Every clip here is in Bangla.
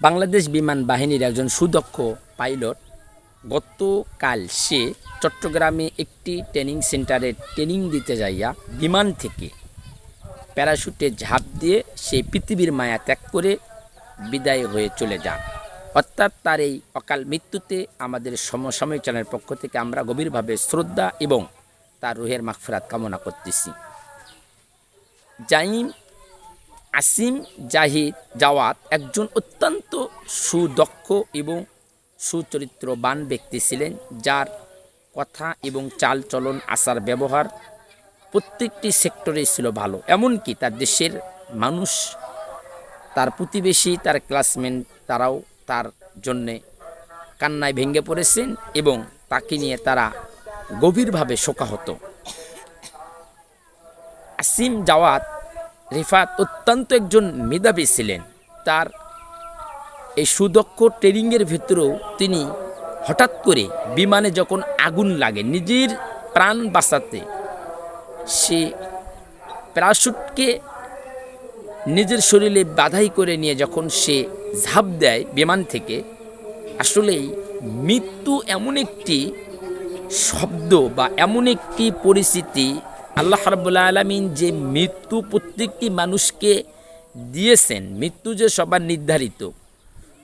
বাংলাদেশ বিমান বাহিনীর একজন সুদক্ষ পাইলট গতকাল সে চট্টগ্রামে একটি ট্রেনিং সেন্টারে ট্রেনিং দিতে যাইয়া বিমান থেকে প্যারাশুটে ঝাঁপ দিয়ে সে পৃথিবীর মায়া ত্যাগ করে বিদায় হয়ে চলে যান। অর্থাৎ তার এই অকাল মৃত্যুতে আমাদের সমসাময়িক চ্যানেলের পক্ষ থেকে আমরা গভীরভাবে শ্রদ্ধা এবং তার রুহের মাগফিরাত কামনা করতেছি। জাইম আসিম জাহিদ জাওয়াত একজন অত্যন্ত সুদক্ষ এবং সুচরিত্রবান ব্যক্তি ছিলেন, যার কথা এবং চাল চলন আচার ব্যবহার প্রত্যেকটি সেক্টরে ছিল ভালো। এমনকি তার দেশের মানুষ, তার প্রতিবেশী, তার ক্লাসমেট তারাও তার জন্যে কান্নায় ভেঙে পড়েছেন এবং তাকে নিয়ে তারা গভীরভাবে শোকাহত। আসিম জাওয়াত রিফাত অত্যন্ত একজন মেধাবী ছিলেন। তার এই সুদক্ষ ট্রেনিংয়ের ভিতরেও তিনি হঠাৎ করে বিমানে যখন আগুন লাগে, নিজের প্রাণ বাঁচাতে, সে প্যারাশুটকে নিজের শরীরে বাধাই করে নিয়ে যখন সে ঝাঁপ দেয় বিমান থেকে, আসলেই মৃত্যু এমন একটি শব্দ বা এমন একটি পরিস্থিতি আল্লাহ রাবুল্লাহ আলমিন যে মৃত্যু প্রত্যেকটি মানুষকে দিয়েছেন, মৃত্যু যে সবার নির্ধারিত।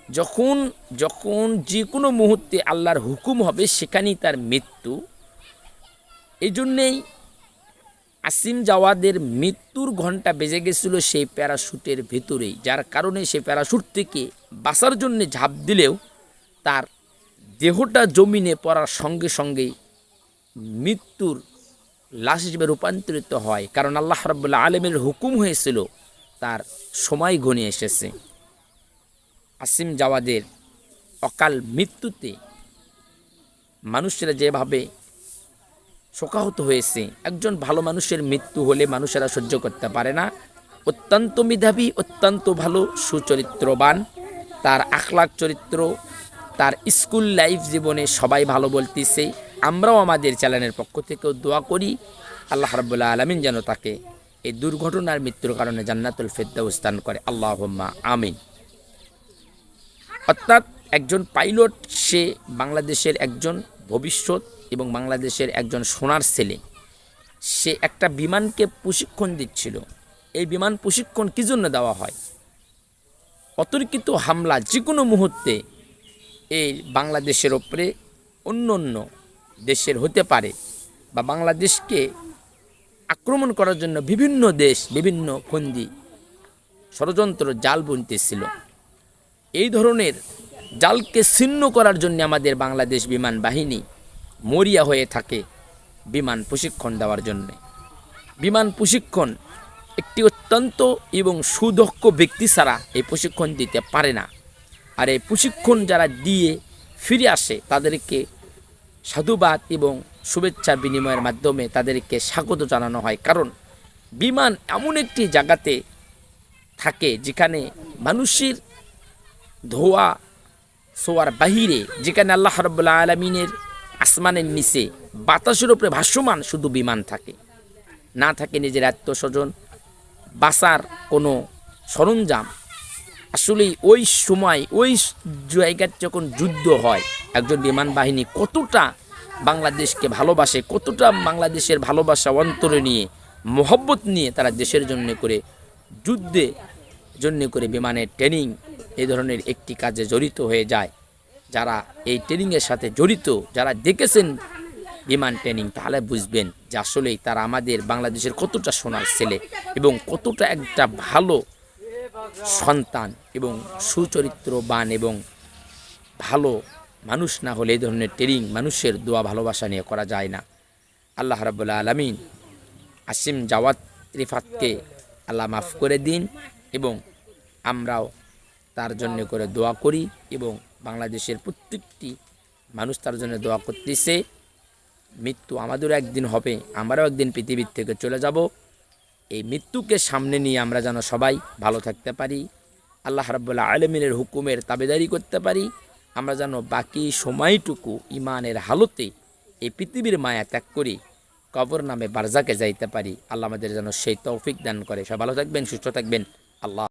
যখন যখন যে কোনো মুহূর্তে আল্লাহর হুকুম হবে সেখানেই তার মৃত্যু। এই জন্যেই আসিম জাওয়াদের মৃত্যুর ঘণ্টা বেজে গেছিল সেই প্যারাশুটের ভেতরেই, যার কারণে সে প্যারাশুট থেকে বাঁচার জন্য ঝাঁপ দিলেও তার দেহটা জমিনে পড়ার সঙ্গে সঙ্গেই মৃত্যুর লাশ হিসেবে রূপান্তরিত হয়। কারণ আল্লাহ রাবুল্লাহ আলমের হুকুম হয়েছিল, তার সময় ঘনিয়ে এসেছে। আসিম জাওয়াদের অকাল মৃত্যুতে মানুষেরা যেভাবে শোকাহত হয়েছে, একজন ভালো মানুষের মৃত্যু হলে মানুষেরা সহ্য করতে পারে না। অত্যন্ত মেধাবী, অত্যন্ত ভালো, সুচরিত্রবান, তার আখলাক চরিত্র, তার স্কুল লাইফ জীবনে সবাই ভালো বলতেছে। আমরাও আমাদের চ্যানেলের পক্ষ থেকেও দোয়া করি, আল্লাহ রাবুল্লাহ আলমিন যেন তাকে এই দুর্ঘটনার মৃত্যুর কারণে জান্নাতুল ফেদ্দাউস দান করে। আল্লাহ আমিন। অর্থাৎ একজন পাইলট, সে বাংলাদেশের একজন ভবিষ্যৎ এবং বাংলাদেশের একজন সোনার ছেলে। সে একটা বিমানকে প্রশিক্ষণ দিচ্ছিল। এই বিমান প্রশিক্ষণ কী জন্য দেওয়া হয়? অতর্কিত হামলা যে কোনো মুহূর্তে এই বাংলাদেশের ওপরে অন্য অন্য দেশের হতে পারে বা বাংলাদেশকে আক্রমণ করার জন্য বিভিন্ন দেশ, বিভিন্ন ফন্দি ষড়যন্ত্র জাল বুনতেছিল। এই ধরনের জালকে ছিন্ন করার জন্য আমাদের বাংলাদেশ বিমান বাহিনী মরিয়া হয়ে থাকে বিমান প্রশিক্ষণ দেওয়ার জন্য। বিমান প্রশিক্ষণ একটি অত্যন্ত এবং সুদক্ষ ব্যক্তি ছাড়া এই প্রশিক্ষণ দিতে পারে না। আর এই প্রশিক্ষণ যারা দিয়ে ফিরে আসে, তাদেরকে সাধুবাদ এবং শুভেচ্ছা বিনিময়ের মাধ্যমে তাদেরকে স্বাগত জানানো হয়। কারণ বিমান এমন একটি জায়গাতে থাকে যেখানে মানুষের ধোয়া সোয়ার বাহিরে, যেখানে আল্লাহ রব্বুল্লাহ আলমিনের আসমানের নিচে বাতাসের উপরে ভাসমান শুধু বিমান থাকে। না থাকে নিজের আত্মস্বজন বাসার কোনো সরঞ্জাম। আসলে ওই সময়, ওই জায়গার যখন যুদ্ধ হয় একজন বিমান বাহিনী কতটা বাংলাদেশকে ভালোবাসে, কতটা বাংলাদেশের ভালোবাসা অন্তরে নিয়ে, মহব্বত নিয়ে তারা দেশের জন্য করে, যুদ্ধে জন্য করে বিমানের ট্রেনিং এ ধরনের একটি কাজে জড়িত হয়ে যায়। যারা এই ট্রেনিংয়ের সাথে জড়িত, যারা দেখেছেন বিমান ট্রেনিং, তাহলে বুঝবেন যে আসলেই তারা আমাদের বাংলাদেশের কতটা সোনার ছেলে এবং কতটা একটা ভালো সন্তান এবং সুচরিত্রবান এবং ভালো মানুষ না হলে এই ধরনের ট্রেনিং মানুষের দোয়া ভালোবাসা নিয়ে করা যায় না। আল্লাহ রাবুল্লাহ আলমিন আসিম জাওয়াত রিফাতকে আল্লাহ মাফ করে দিন এবং আমরাও তার জন্য করে দোয়া করি এবং বাংলাদেশের প্রত্যেকটি মানুষ তার জন্য দোয়া করতেছে। মৃত্যু আমাদেরও একদিন হবে, আমরাও একদিন পৃথিবীর থেকে চলে যাব। এই মৃত্যুকে সামনে নিয়ে আমরা যেন সবাই ভালো থাকতে পারি, আল্লাহ রাবুল্লাহ আলমিনের হুকুমের তাবেদারি করতে পারি আমরা যেন বাকি সময়টুকু ইমানের হালতে এই পৃথিবীর মায়া ত্যাগ করি, কবর নামে বারজাকে যাইতে পারি। আল্লাহ আমাদের যেন সেই তৌফিক দান করে। সব ভালো থাকবেন, সুস্থ থাকবেন। আল্লাহ